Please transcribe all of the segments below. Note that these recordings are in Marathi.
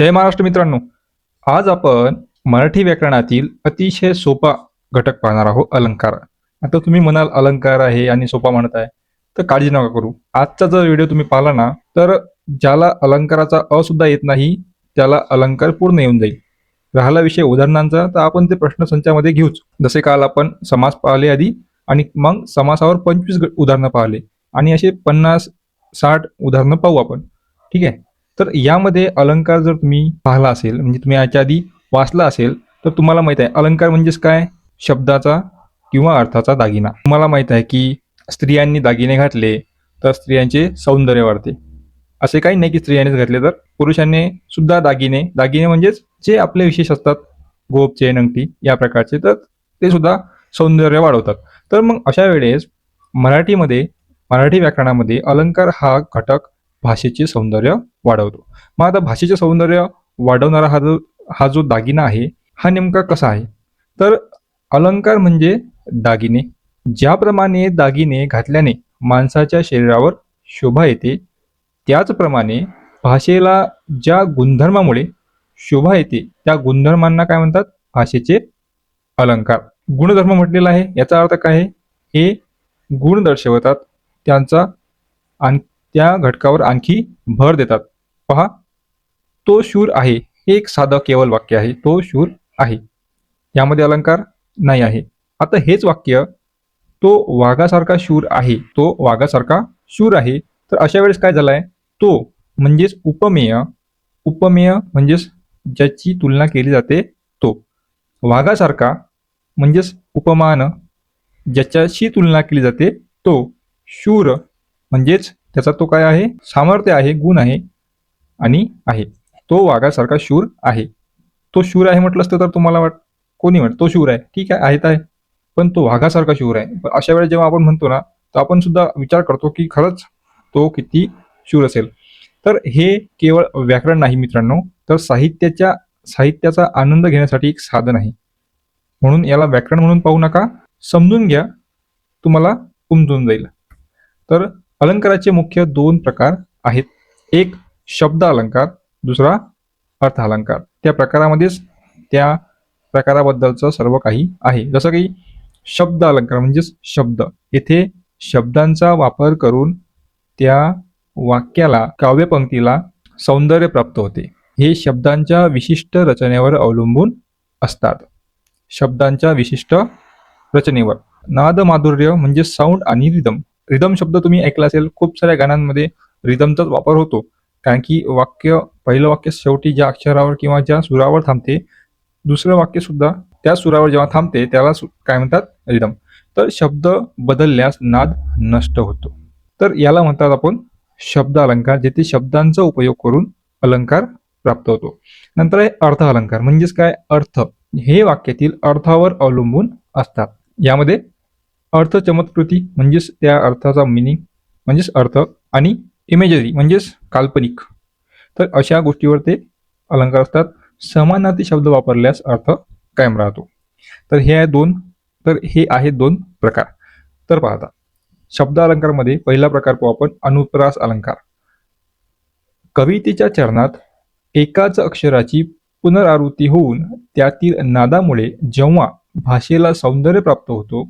जय महाराष्ट्र मित्रांनो. आज आपण मराठी व्याकरणातील अतिशय सोपा घटक पाहणार आहोत अलंकार. आता तुम्ही म्हणाल अलंकार आहे आणि सोपा म्हणत आहे तर काळजी नका करू. आजचा जर व्हिडिओ तुम्ही पाहिला ना तर ज्याला अलंकाराचा अ सुद्धा येत नाही त्याला अलंकार पूर्ण येऊन जाईल. राहिला विषय उदाहरणांचा तर आपण ते प्रश्न संचामध्ये घेऊच. जसे काल आपण समास पाहिले आधी आणि मग समासावर पंचवीस ग- उदाहरणं पाहिले. आणि असे पन्नास साठ उदाहरणं पाहू आपण. ठीक आहे? तर यामध्ये अलंकार जर तुम्ही पाहिला असेल म्हणजे तुम्ही याच्या आधी वाचला असेल तर तुम्हाला माहीत आहे अलंकार म्हणजेच काय? शब्दाचा किंवा अर्थाचा दागिना. तुम्हाला माहीत आहे की स्त्रियांनी दागिने घातले तर स्त्रियांचे सौंदर्य वाढते. असे काही नाही की स्त्रियांनीच घातले तर पुरुषांनी सुद्धा दागिने दागिने म्हणजेच जे आपले विशेष असतात गोप चेन अंगठी या प्रकारचे तर ते सुद्धा सौंदर्य वाढवतात. तर मग अशा वेळेस मराठीमध्ये मराठी व्याकरणामध्ये अलंकार हा घटक भाषेचे सौंदर्य वाढवतो. मग आता भाषेचे सौंदर्य वाढवणारा हा जो हा जो दागिना आहे हा नेमका कसा आहे? तर अलंकार म्हणजे दागिने. ज्याप्रमाणे दागिने घातल्याने माणसाच्या शरीरावर शोभा येते त्याचप्रमाणे भाषेला ज्या गुणधर्मामुळे शोभा येते त्या गुणधर्मांना काय म्हणतात? भाषेचे अलंकार. गुणधर्म म्हटलेला आहे याचा अर्थ काय आहे? हे गुण दर्शवतात. त्यांचा आण त्या घटकावर आणखी भर देतात. पहा तो शूर आहे. हे एक साधं केवळ वाक्य आहे. तो शूर आहे. यामध्ये अलंकार नाही आहे. आता हेच वाक्य तो वाघासारखा शूर आहे तो वाघासारखा शूर आहे तर अशा वेळेस काय झालाय? तो म्हणजेच उपमेय उपमेय म्हणजेच ज्याची तुलना केली जाते तो. वाघासारखा म्हणजेच उपमान ज्याच्याशी तुलना केली जाते तो. शूर म्हणजेच त्याचा तो काय आहे? सामर्थ्य आहे गुण आहे आणि आहे. तो वाघासारखा शूर आहे. तो शूर आहे म्हटलं असतं तर तुम्हाला वाट कोणी म्हण तो शूर आहे. ठीक आहे आहेत आहे. पण तो वाघासारखा शूर आहे. पण अशा वेळेस जेव्हा आपण म्हणतो ना तर आपण सुद्धा विचार करतो की खरंच तो किती शूर असेल. तर हे केवळ व्याकरण नाही मित्रांनो तर साहित्याच्या साहित्याचा आनंद घेण्यासाठी एक साधन आहे. म्हणून याला व्याकरण म्हणून पाहू नका. समजून घ्या. तुम्हाला उमजून जाईल. तर अलंकाराचे मुख्य दोन प्रकार आहेत. एक शब्द अलंकार दुसरा अर्थ अलंकार. त्या प्रकारामध्येच त्या प्रकाराबद्दलचं सर्व काही आहे. जसं की शब्द अलंकार म्हणजेच शब्द. येथे शब्दांचा वापर करून त्या वाक्याला काव्यपंक्तीला सौंदर्य प्राप्त होते. हे शब्दांच्या विशिष्ट रचनेवर अवलंबून असतात. शब्दांच्या विशिष्ट रचनेवर. नाद माधुर्य म्हणजे साऊंड आणि रिदम रिदम शब्द तुम्ही ऐकला असेल खूप साऱ्या गाण्यांमध्ये रिदमचाच वापर होतो. कारण की वाक्य पहिलं वाक्य शेवटी ज्या अक्षरावर किंवा ज्या सुरावर थांबते दुसरं वाक्य सुद्धा त्या सुरावर जेव्हा थांबते त्याला काय म्हणतात? रिदम. तर शब्द बदलल्यास नाद नष्ट होतो. तर याला म्हणतात आपण शब्द अलंकार जेथे शब्दांचा उपयोग करून अलंकार प्राप्त होतो. नंतर आहे अर्थ अलंकार. म्हणजेच काय? अर्थ. हे वाक्यातील अर्थावर अवलंबून असतात. यामध्ये अर्थ चमत्कृती म्हणजेच त्या अर्थाचा मिनिंग म्हणजेच अर्थ आणि इमेजरी म्हणजेच काल्पनिक. तर अशा गोष्टीवर ते अलंकार असतात. समानार्थी शब्द वापरल्यास अर्थ कायम राहतो. तर हे आहे दोन तर हे आहेत दोन प्रकार. तर पाहता शब्द अलंकारमध्ये पहिला प्रकार पाहू आपण अनुप्रास अलंकार. कवितेच्या चरणात एकाच अक्षराची पुनरावृत्ती होऊन त्यातील नादामुळे जेव्हा भाषेला सौंदर्य प्राप्त होतो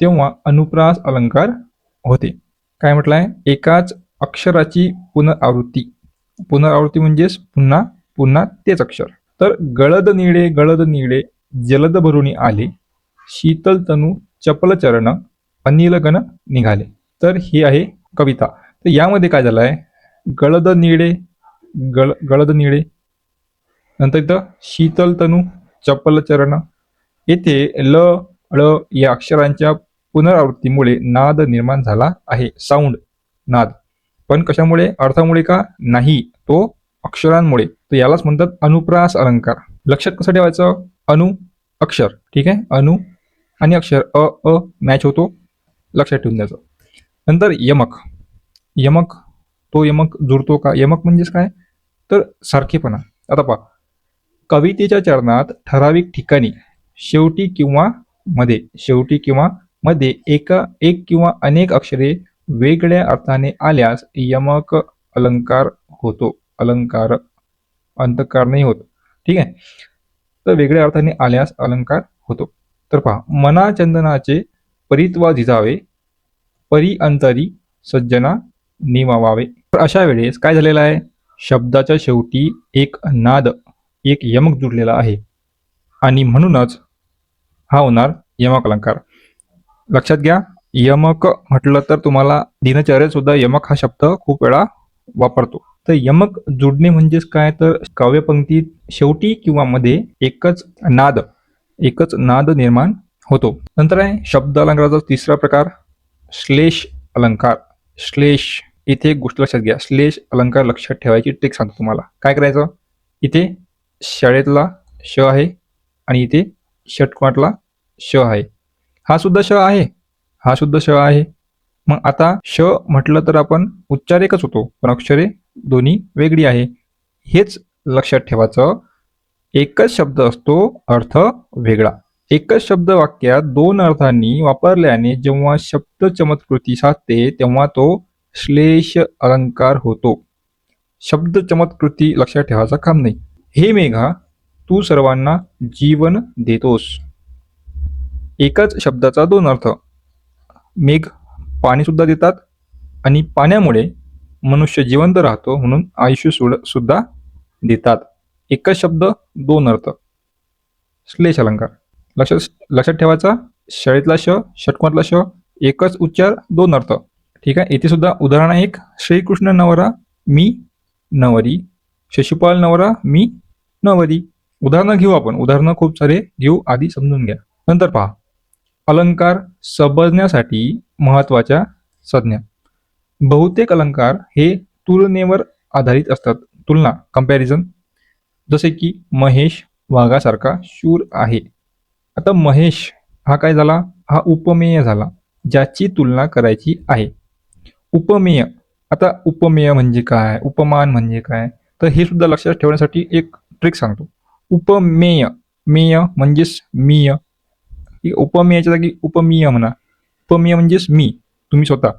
तेव्हा अनुप्रास अलंकार होते. काय म्हटलंय? एकाच अक्षराची पुनरावृत्ती. पुनरावृत्ती म्हणजेच पुन्हा पुन्हा तेच अक्षर. तर गळद निळे गळद निळे जलद भरुणी आले. शीतल तनू चपल चरण अनिलगण निघाले. तर ही आहे कविता. तर यामध्ये काय झालं आहे गळद निळे गळ गळद निळे. नंतर इथं शीतल तनू चपल चरण. येथे ल ळ या अक्षरांच्या पुनरावृत्तीमुळे नाद निर्माण झाला आहे. साऊंड नाद. पण कशामुळे? अर्थामुळे का? नाही. तो अक्षरांमुळे. तर यालाच म्हणतात अनुप्रास अलंकार. लक्षात कसं ठेवायचं? अनु अक्षर. ठीक आहे? अनु आणि अक्षर अ अ मॅच होतो. लक्षात ठेवून द्यायचं. नंतर यमक. यमक तो यमक जुळतो का? यमक म्हणजेच काय? तर सारखेपणा. आता पहा. कवितेच्या चरणात ठराविक ठिकाणी शेवटी किंवा मध्ये शेवटी किंवा मध्ये एका एक किंवा अनेक अक्षरे वेगळ्या अर्थाने आल्यास यमक अलंकार होतो. अलंकार अंतकार नाही होत. ठीक आहे? तर वेगळ्या अर्थाने आल्यास अलंकार होतो. तर पहा मना चंदनाचे परित्वा झिजावे परी अंतरी सज्जना निमावावे. तर अशा वेळेस काय झालेलं आहे? शब्दाच्या शेवटी एक नाद एक यमक जुडलेला आहे. आणि म्हणूनच हा होणार यमक अलंकार. लक्षात घ्या. यमक म्हटलं तर तुम्हाला दिनचर्यात सुद्धा यमक हा शब्द खूप वेळा वापरतो. तर यमक जुडणे म्हणजेच काय? तर काव्यपंक्तीत शेवटी किंवा मध्ये एकच नाद एकच नाद निर्माण होतो. नंतर आहे शब्द अलंकाराचा तिसरा प्रकार श्लेष अलंकार. श्लेष इथे एक गोष्ट लक्षात घ्या. श्लेष अलंकार लक्षात ठेवायची ट्रिक सांगतो तुम्हाला. काय करायचं? इथे शाळेतला श आहे आणि इथे षटकोणातला श आहे. हा सुद्धा श आहे. हा सुद्धा श आहे. मग आता श म्हटलं तर आपण उच्चार एकच होतो. पण अक्षरे दोन्ही वेगळी आहे. हेच लक्षात ठेवायचं. एकच शब्द असतो अर्थ वेगळा. एकच शब्द वाक्यात दोन अर्थांनी वापरल्याने जेव्हा शब्द चमत्कृती साधते तेव्हा तो श्लेष अलंकार होतो. शब्द चमत्कृती लक्षात ठेवायचं काम नाही. हे मेघा तू सर्वांना जीवन देतोस. एकाच शब्दाचा दोन अर्थ. मेघ पाणीसुद्धा देतात आणि पाण्यामुळे मनुष्य जिवंत राहतो म्हणून आयुष्य सुड सुद्धा देतात. एकच शब्द दोन अर्थ. श्लेष अलंकार. लक्षात लक्षात ठेवायचा. शाळेतला श षटकोनातला श एकच उच्चार दोन अर्थ. ठीक आहे? इथे सुद्धा उदाहरण एक. श्रीकृष्ण नवरा मी नवरी. शशिपाल नवरा मी नवरी. उदाहरणं घेऊ आपण. उदाहरणं खूप सारे घेऊ आधी समजून घ्या. नंतर पहा. अलंकार समजण्यासाठी महत्त्वाच्या संज्ञा. बहुतेक अलंकार हे तुलनेवर आधारित असतात. तुलना कंपॅरिझन जसे की महेश वाघासारखा शूर आहे. आता महेश हा काय झाला? हा उपमेय झाला ज्याची तुलना करायची आहे. उपमेय. आता उपमेय म्हणजे काय? उपमान म्हणजे काय? तर हे सुद्धा लक्षात ठेवण्यासाठी एक ट्रिक सांगतो. उपमेय. मेय म्हणजेच मीय. ठीक आहे? उपमेयाच्या जागी उपमीय म्हणा उपमेय म्हणजेच मी तुम्ही स्वतः.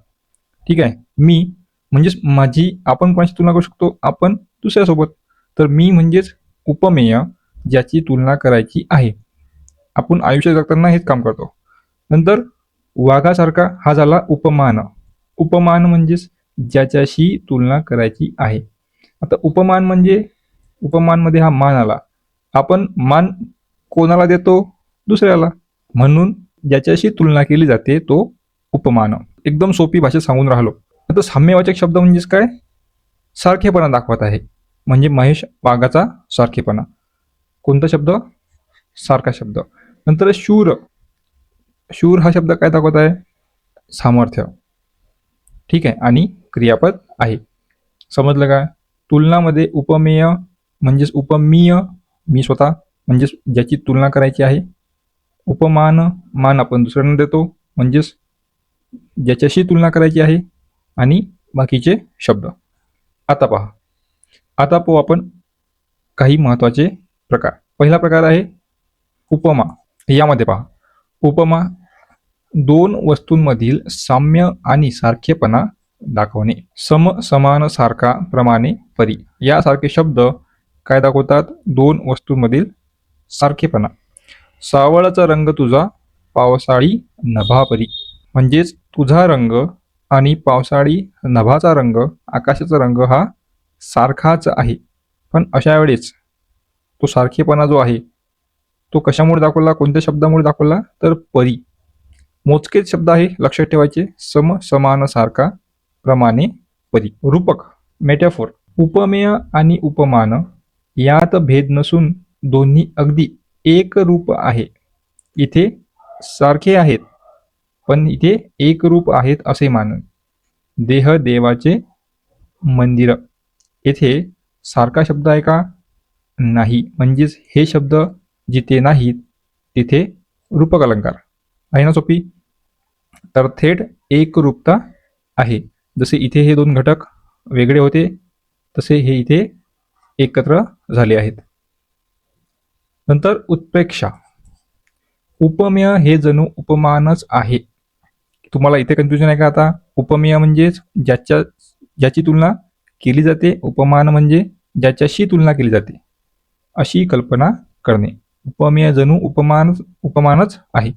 ठीक आहे? मी म्हणजेच माझी आपण कोणाची तुलना करू शकतो? आपण दुसऱ्यासोबत. तर मी म्हणजेच उपमेय ज्याची तुलना करायची आहे. आपण आयुष्य जगताना हेच काम करतो. नंतर वाघासारखा हा झाला उपमान. उपमान म्हणजेच ज्याच्याशी तुलना करायची आहे. आता उपमान म्हणजे उपमानमध्ये हा मान आला. आपण मान कोणाला देतो? दुसऱ्याला. म्हणून ज्याच्याशी तुलना केली जाते तो उपमान. एकदम सोपी भाषेत सांगून राहिलो. आता साम्यवाचक शब्द म्हणजेच काय? सारखेपणा दाखवत आहे. म्हणजे महेश वाघाचा सारखेपणा. कोणता शब्द? सारखा शब्द. नंतर शूर. शूर हा शब्द काय दाखवत आहे? सामर्थ्य. ठीक आहे. आणि क्रियापद आहे. समजलं का? तुलनामध्ये उपमेय म्हणजेच उपमीय. मी स्वतः म्हणजेच ज्याची तुलना करायची आहे उपमान मान आपण दुसऱ्यांना देतो म्हणजेच ज्याच्याशी तुलना करायची आहे आणि बाकीचे शब्द. आता पहा. आता पाहू आपण काही महत्त्वाचे प्रकार. पहिला प्रकार आहे उपमा. यामध्ये पहा. उपमा दोन वस्तूंमधील साम्य आणि सारखेपणा दाखवणे. सम समान सारखा प्रमाणे परी. यासारखे शब्द काय दाखवतात? दोन वस्तूंमधील सारखेपणा. सावळाचा रंग तुझा पावसाळी नभापरी. म्हणजेच तुझा रंग आणि पावसाळी नभाचा रंग आकाशाचा रंग हा सारखाच आहे. पण अशा वेळेस तो सारखेपणा जो आहे तो कशामुळे दाखवला? कोणत्या शब्दामुळे दाखवला? तर परी. मोजकेच शब्द आहे लक्षात ठेवायचे. सम समान सारखा प्रमाणे परी. रूपक मेटॅफोर उपमेय आणि उपमान यात भेद नसून दोन्ही अगदी एक रूप आहे. इथे सारखे आहेत पण इथे एक रूप आहेत असे मानून. देह देवाचे मंदिर. येथे सारखा शब्द आहे का? नाही. म्हणजेच हे शब्द जिथे नाहीत तिथे रूपक अलंकार आहे ना सोपी? तर थेट एकरूपता आहे. जसे इथे हे दोन घटक वेगळे होते तसे हे इथे एकत्र झाले आहेत. नंतर उत्प्रेक्षा. उपमेय हे जणू उपमानच आहे. तुम्हाला इथे कन्फ्युजन आहे का आता? उपमेय म्हणजेच ज्याच्या ज्याची तुलना केली जाते उपमान म्हणजे ज्याच्याशी तुलना केली जाते अशी कल्पना करणे. उपमेय जणू उपमान उपमानच आहे.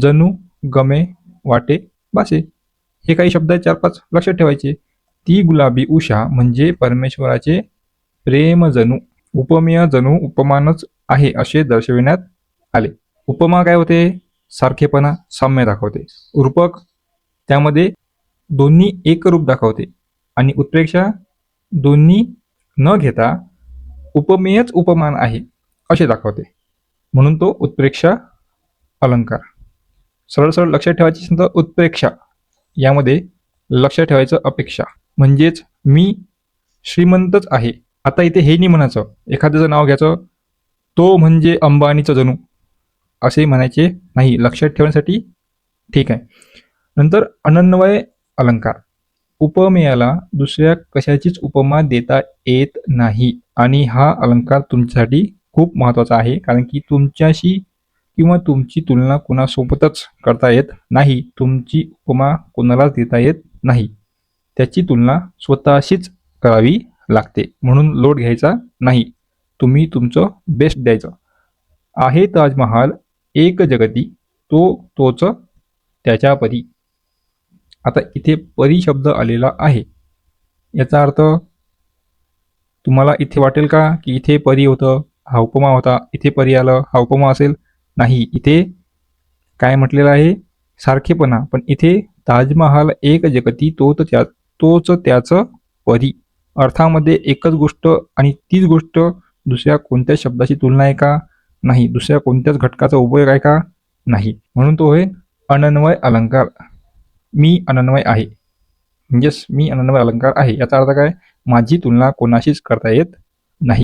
जणू गमे वाटे बासे हे काही शब्द आहे चार पाच लक्षात ठेवायचे. ती गुलाबी उषा म्हणजे परमेश्वराचे प्रेम जणू. उपमेय जणू उपमानच आहे असे दर्शविण्यात आले. उपमा काय होते? सारखेपणा साम्य दाखवते. रूपक त्यामध्ये दोन्ही एक रूप दाखवते. आणि उत्प्रेक्षा दोन्ही न घेता उपमेयच उपमान आहे असे दाखवते. म्हणून तो उत्प्रेक्षा अलंकार. सरळ सरळ लक्षात ठेवायची समजा उत्प्रेक्षा यामध्ये लक्षात ठेवायचं अपेक्षा. म्हणजेच मी श्रीमंतच आहे. आता इथे हे नाही म्हणायचं. एखाद्याचं नाव घ्यायचं. तो म्हणजे अंबानीचा जणू. असे म्हणायचे नाही. लक्षात ठेवण्यासाठी ठीक आहे. नंतर अनन्वय अलंकार. उपमेयाला दुसऱ्या कशाचीच उपमा देता येत नाही. आणि हा अलंकार तुमच्यासाठी खूप महत्त्वाचा आहे. कारण की तुमच्याशी किंवा तुमची तुलना कोणासोबतच करता येत नाही. तुमची उपमा कोणालाच देता येत नाही. त्याची तुलना स्वतःशीच करावी लागते. म्हणून लोट घ्यायचा नाही. तुम्ही तुमचं बेस्ट द्यायचं. आहे ताजमहाल एक जगती तो तोच त्याच्या परी आता इथे परी शब्द आलेला आहे. याचा अर्थ तुम्हाला इथे वाटेल का की इथे परी होतं हा उपमा होता इथे परी आलं हा उपमा असेल? नाही इथे काय म्हटलेलं आहे? सारखेपणा. पण इथे ताजमहाल एक जगती तोच त्या तोच त्याचं परी. अर्थामध्ये एकच गोष्ट आणि तीच गोष्ट दुसऱ्या कोणत्याच शब्दाची तुलना आहे का? नाही. दुसऱ्या कोणत्याच घटकाचा उपयोग आहे का? नाही. म्हणून तो आहे अनन्वय अलंकार. मी अनन्वय आहे. म्हणजेच मी अनन्वय अलंकार आहे. याचा अर्थ काय? माझी तुलना कोणाशीच करता येत नाही.